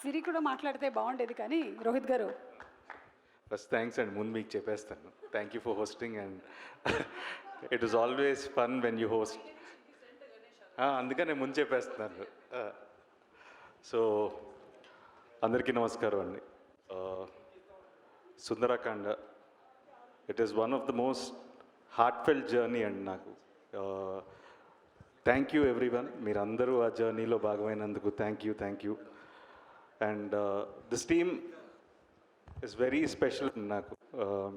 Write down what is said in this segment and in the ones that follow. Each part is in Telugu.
సిరి కూడా మాట్లాడితే బాగుండేది కానీ Rohit garu. First thanks and ముందు మీకు చెప్పేస్తాను. Thank you for hosting and it is always fun when you host అందుకనే ముందు చెప్పేస్తున్నాను సో అందరికీ నమస్కారం అండి. Sundarakanda. It is one of the most heartfelt journey అండి నాకు. థ్యాంక్ యూ ఎవ్రీ వన్ మీరందరూ ఆ జర్నీలో భాగమైనందుకు thank you thank you and this team is very special నాకు.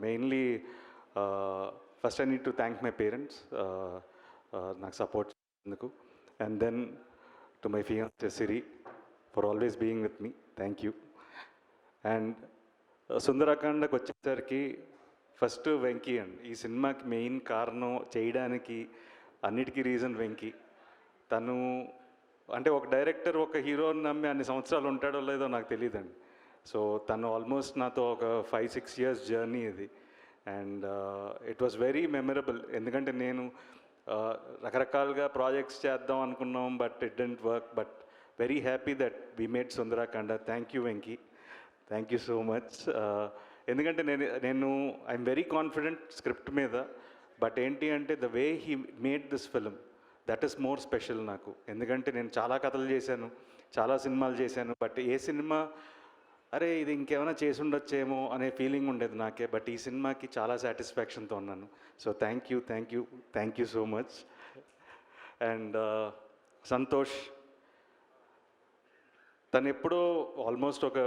Mainly first I need to thank my parents నాకు సపోర్ట్ చేసినందుకు. And then to my fiance Siri for always being with me thank you and సుందరాకాండకు వచ్చేసరికి ఫస్ట్ వెంకీ అండి. ఈ సినిమాకి మెయిన్ కారణం చేయడానికి అన్నిటికీ రీజన్ వెంకీ. తను అంటే ఒక డైరెక్టర్ ఒక హీరోని నమ్మి అన్ని సంవత్సరాలు ఉంటాడో లేదో నాకు తెలియదండి సో తను ఆల్మోస్ట్ నాతో ఒక ఫైవ్ సిక్స్ ఇయర్స్ జర్నీ ఇది. And it was very memorable ఎందుకంటే నేను uh, రకరకాలుగా ప్రాజెక్ట్స్ చేద్దాం అనుకున్నాం but it didn't work but very happy that we made Sundarakanda thank you Venky thank you so much ఎందుకంటే నేను నేను ఐఎమ్ వెరీ కాన్ఫిడెంట్ స్క్రిప్ట్ మీద. బట్ ఏంటి అంటే the way he made this film that is more special నాకు. ఎందుకంటే నేను చాలా కథలు చేశాను చాలా సినిమాలు చేశాను బట్ ఏ సినిమా అరే ఇది ఇంకేమైనా చేసి ఉండొచ్చేమో అనే ఫీలింగ్ ఉండేది నాకే బట్ ఈ సినిమాకి చాలా సాటిస్ఫాక్షన్తో ఉన్నాను. So thank you thank you thank you so much and Santosh తను ఎప్పుడో ఆల్మోస్ట్ ఒక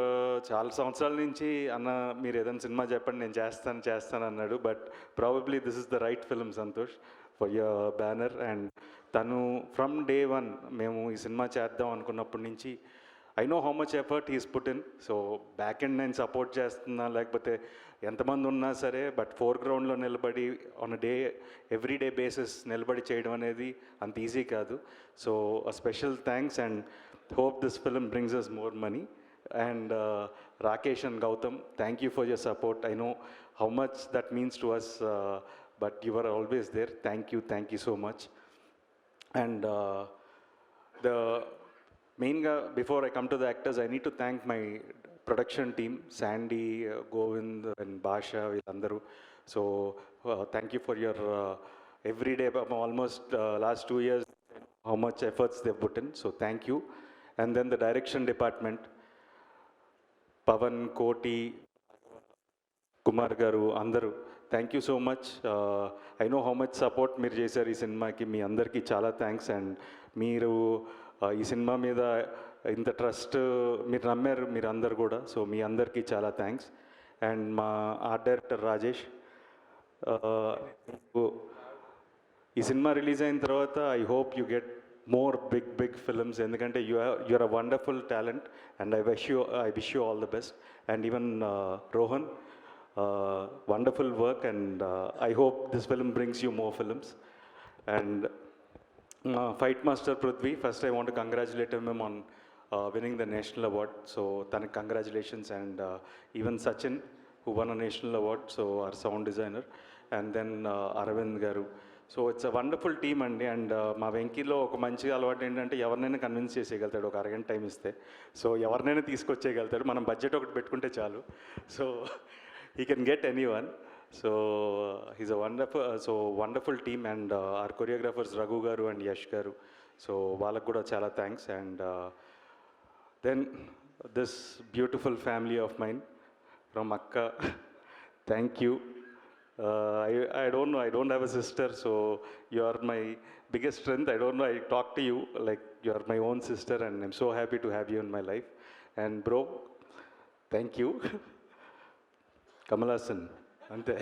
చాలా సంవత్సరాల నుంచి అన్న మీరు ఏదైనా సినిమా చెప్పండి నేను చేస్తాను చేస్తాను అన్నాడు. But probably this is the right film Santosh. Banner and తను ఫ్రమ్ డే వన్ మేము ఈ సినిమా చేద్దాం అనుకున్నప్పటి నుంచి I know how much effort is put in so back end నేను సపోర్ట్ చేస్తున్నా లేకపోతే ఎంతమంది ఉన్నా సరే బట్ ఫోర్ గ్రౌండ్లో నిలబడి on day every day basis నిలబడి చేయడం అనేది అంత ఈజీ కాదు. So special thanks and hope this film brings us more money and Rakesh and Gautam thank you for for support I know how much that means to us but you were always there. Thank you, thank you so much. And uh, the main, guy, before I come to the actors, I need to thank my production team, Sandy, uh, Govind, and Basha, Villandaru. So uh, thank you for your uh, every day, um, almost uh, last two years, how much efforts they've put in. So thank you. And then the direction department, Pavan, Koti, Kumar Garu, Andaru. Thank you so much I know how much support మీరు చేశారు ఈ సినిమాకి. మీ అందరికీ చాలా థ్యాంక్స్ అండ్ మీరు uh, ఈ సినిమా మీద ఇంత ట్రస్ట్ మీరు నమ్మారు మీరు అందరు కూడా. సో మీ అందరికీ చాలా థ్యాంక్స్ అండ్ మా ఆర్ట్ డైరెక్టర్ రాజేష్ ఈ సినిమా రిలీజ్ అయిన తర్వాత I hope you get more big big films ఎందుకంటే you you're a wonderful talent and I wish you I wish you all the best and even Rohan wonderful work and I hope this film brings you more films and fight master Prithvi first I want congratulate ma'am on winning the national award so తనకి congratulations and even Sachin who won a national award so our sound designer and then Aravind garu so it's a wonderful team అండి. అండ్ మా వెంకీలో ఒక మంచి అలవాటు ఏంటంటే ఎవరినైనా కన్విన్స్ చేసేయగలుగుతాడు. ఒక అరగంట టైం ఇస్తే. సో ఎవరినైనా తీసుకొచ్చేయగలుగుతాడు. మనం బడ్జెట్ ఒకటి పెట్టుకుంటే చాలు. So he can get anyone so he's a wonderful so wonderful team and our choreographers Raghu garu and Yash garu so వాళ్ళకు కూడా చాలా thanks and then this beautiful family of mind from Akka. Thank you. Uh, I, I don't know, I don't have a sister, so you are my biggest strength. I don't know, I talk to you like you are my own sister, and I'm so happy to have you in my life. And bro, thank Kamalasan అంతే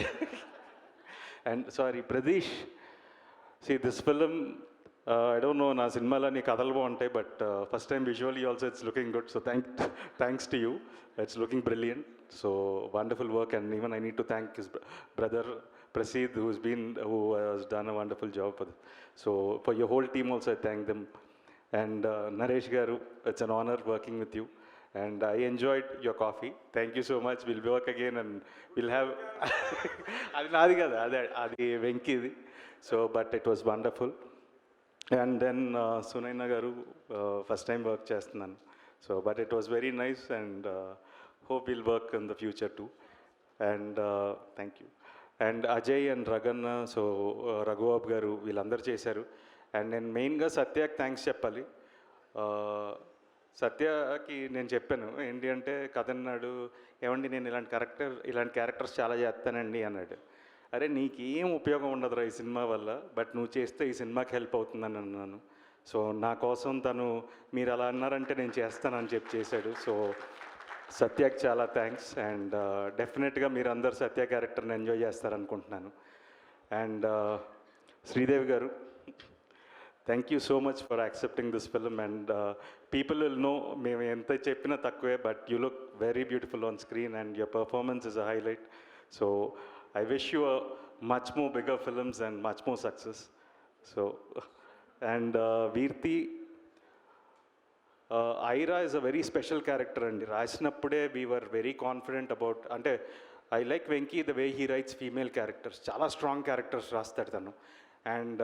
and sorry Pradeesh sorry, this film I don't know I don't know, నా సినిమాలన్నీ కథలు బాగుంటాయి but first time visually also it's looking good so thank thanks to you it's looking brilliant so wonderful work and even I need to thank his brother Praseed who's been who has done a wonderful job for so for your whole team also I thank them and Naresh garu it's an honour working with you and I enjoyed your coffee. Thank you so much. We'll work again and we'll have. అది నాది కదా అదే అది వెంకీది so but it was wonderful and then Sunaina garu first time work చేస్తున్నాను so but it was very nice and hope will work in the future too and thank you and Ajay and Raganna so Raghubabu garu వీళ్ళందరూ చేశారు అండ్ నేను మెయిన్గా సత్యాక్ థ్యాంక్స్ చెప్పాలి uh, సత్యకి నేను చెప్పాను ఏంటి అంటే కథ అన్నాడు ఏమండి నేను ఇలాంటి క్యారెక్టర్ ఇలాంటి క్యారెక్టర్స్ చాలా చేస్తానండి అన్నాడు. అరే నీకేం ఉపయోగం ఉండదురా ఈ సినిమా వల్ల బట్ నువ్వు చేస్తే ఈ సినిమాకి హెల్ప్ అవుతుందని అన్నాను. సో నా కోసం తను మీరు అలా అన్నారంటే నేను చేస్తానని చెప్పి చేశాడు. సో సత్యకి చాలా థ్యాంక్స్ అండ్ డెఫినెట్గా మీరు అందరు సత్య క్యారెక్టర్ని enjoy చేస్తారనుకుంటున్నాను. And uh, Sridevi garu thank you so much for accepting this film and people will know మేము ఎంత చెప్పినా తక్కువే but you look very beautiful on screen and your performance is a highlight so I wish you much more bigger films and much more success so and Virti Aira is a very special character అండి. రాసినప్పుడే we were very confident about అంటే I like Venky the way he writes female characters చాలా స్ట్రాంగ్ క్యారెక్టర్స్ రాస్తాడు తను. అండ్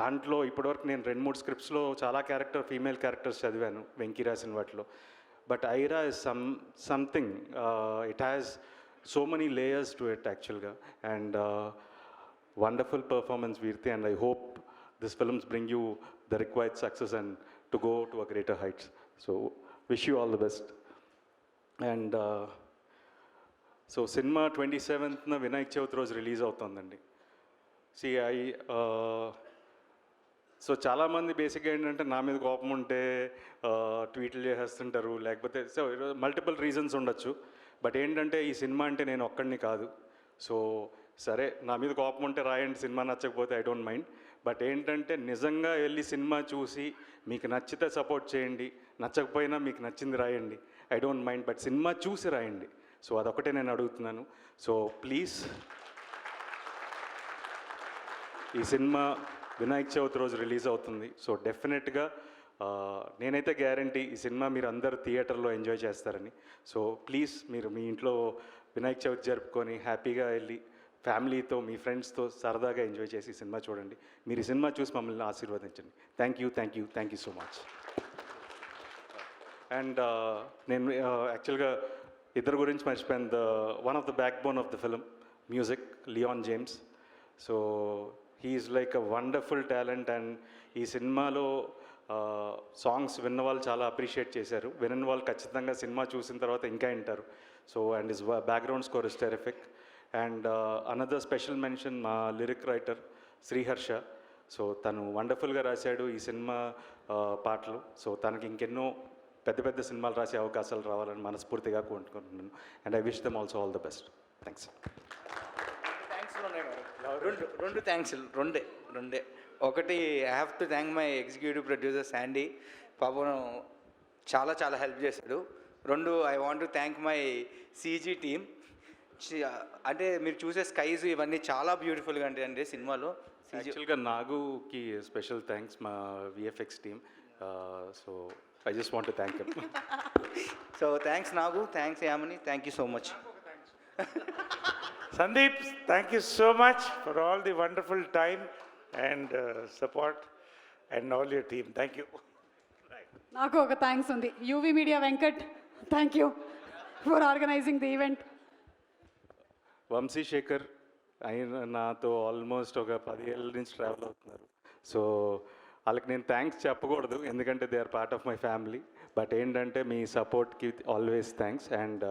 దాంట్లో ఇప్పటివరకు నేను రెండు మూడు స్క్రిప్ట్స్లో చాలా క్యారెక్టర్ ఫీమేల్ క్యారెక్టర్స్ చదివాను వెంకీ రాసిన వాటిలో but Aira is some something it has so many layers to it యాక్చువల్గా. And wonderful performance Virti and I hope this films bring you the required success and to go to a greater heights. So wish you all the best. And so cinema twenty సెవెంత్న వినాయక చవితి రోజు రిలీజ్ అవుతుందండి. సి ఐ సో చాలామంది బేసిక్గా ఏంటంటే నా మీద కోపం ఉంటే uh, ట్వీట్లు చేసేస్తుంటారు. లేకపోతే సో మల్టిపుల్ రీజన్స్ ఉండొచ్చు. బట్ ఏంటంటే ఈ సినిమా అంటే నేను ఒక్కడిని కాదు. సో సరే నా మీద కోపం ఉంటే రాయండి సినిమా నచ్చకపోతే ఐ డోంట్ మైండ్ బట్ ఏంటంటే నిజంగా వెళ్ళి సినిమా చూసి మీకు నచ్చితే సపోర్ట్ చేయండి. నచ్చకపోయినా మీకు నచ్చింది రాయండి. I don't mind but cinema చూసి రాయండి. సో అదొకటే నేను అడుగుతున్నాను. సో ప్లీజ్ ఈ సినిమా వినాయక చవితి రోజు రిలీజ్ అవుతుంది. సో డెఫినెట్గా నేనైతే గ్యారంటీ ఈ సినిమా మీరు అందరు థియేటర్లో ఎంజాయ్ చేస్తారని. సో ప్లీజ్ మీరు మీ ఇంట్లో వినాయక చవితి జరుపుకొని హ్యాపీగా వెళ్ళి ఫ్యామిలీతో మీ ఫ్రెండ్స్తో సరదాగా ఎంజాయ్ చేసి ఈ సినిమా చూడండి. మీరు ఈ సినిమా చూసి మమ్మల్ని ఆశీర్వదించండి. Thank you thank you thank you so much. And నేను యాక్చువల్గా ఇద్దరు గురించి మర్చిపోయాను. The one of the backbone of the film music Leon James. So he's like a wonderful talent and ఈ సినిమాలో సాంగ్స్ విన్న వాళ్ళు చాలా అప్రిషియేట్ చేశారు. వినని వాళ్ళు ఖచ్చితంగా సినిమా చూసిన తర్వాత ఇంకా వింటారు. So and is background score is terrific and another special mention మా లిరిక్ రైటర్ శ్రీహర్ష సో తను వండర్ఫుల్గా రాశాడు ఈ సినిమా పాటలు. సో తనకి ఇంకెన్నో పెద్ద పెద్ద సినిమాలు రాసే అవకాశాలు రావాలని మనస్ఫూర్తిగా కోరుకుంటున్నాను. And I wish them also all the best thanks రెండు రెండు థ్యాంక్స్ రెండే రెండే. ఒకటి I have to thank my executive producer Sandy పాపం చాలా చాలా హెల్ప్ చేశాడు. రెండు I want to thank my CG team అంటే మీరు చూసే స్కైస్ ఇవన్నీ చాలా బ్యూటిఫుల్గా ఉంటాయండి సినిమాలో. CG యాక్చువల్గా నాగుకి స్పెషల్ థ్యాంక్స్ మా VFX team so I just want thank you so thanks Nagu. Thanks Yamani. Thank you so much Sandeep, thank you so much for all the wonderful time and uh, support and all your team. Thank you. నాకు ఒక థ్యాంక్స్ ఉంది UV media Venkat thank you for organizing the event Vamsi Shekhar ఆయన నాతో ఆల్మోస్ట్ ఒక పదిహేళ్ళ నుంచి ట్రావెల్ అవుతున్నారు సో వాళ్ళకి నేను థ్యాంక్స్ చెప్పకూడదు ఎందుకంటే they are part of my family but ఏంటంటే మీ సపోర్ట్కి always thanks and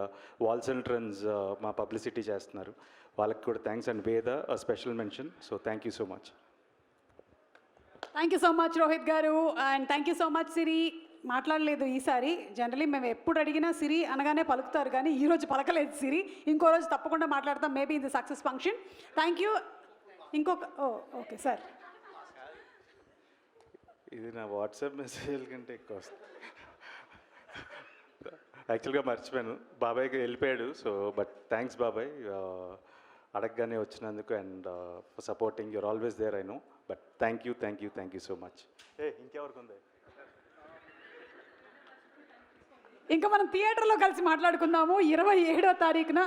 walls and trends మా పబ్లిసిటీ చేస్తున్నారు. వాళ్ళకి కూడా thanks and Veda special mention so thank you so much thank you so much Rohit garu. And thank you so much Siri మాట్లాడలేదు ఈసారి. జనరలీ మేము ఎప్పుడు అడిగినా సిరి అనగానే పలుకుతారు. కానీ ఈ రోజు పలకలేదు సిరి ఇంకో రోజు తప్పకుండా మాట్లాడతాం. మేబీ ఇది సక్సెస్ ఫంక్షన్ థ్యాంక్ యూ ఇంకొక ఓ ఓకే సార్ ఇది నా వాట్సాప్ మెసేజ్ కంటే ఎక్కువ వస్తుంది. యాక్చువల్గా మర్చిపోయాను. బాబాయ్కి వెళ్ళిపోయాడు సో బట్ థ్యాంక్స్ బాబాయ్. అడగగానే వచ్చినందుకు and for supporting your always there I know but thank you thank you thank you so much ఏ ఇంకెవరికి ఉంది? ఇంకా మనం థియేటర్లో కలిసి మాట్లాడుకుందాము. ఇరవై ఏడో తారీఖున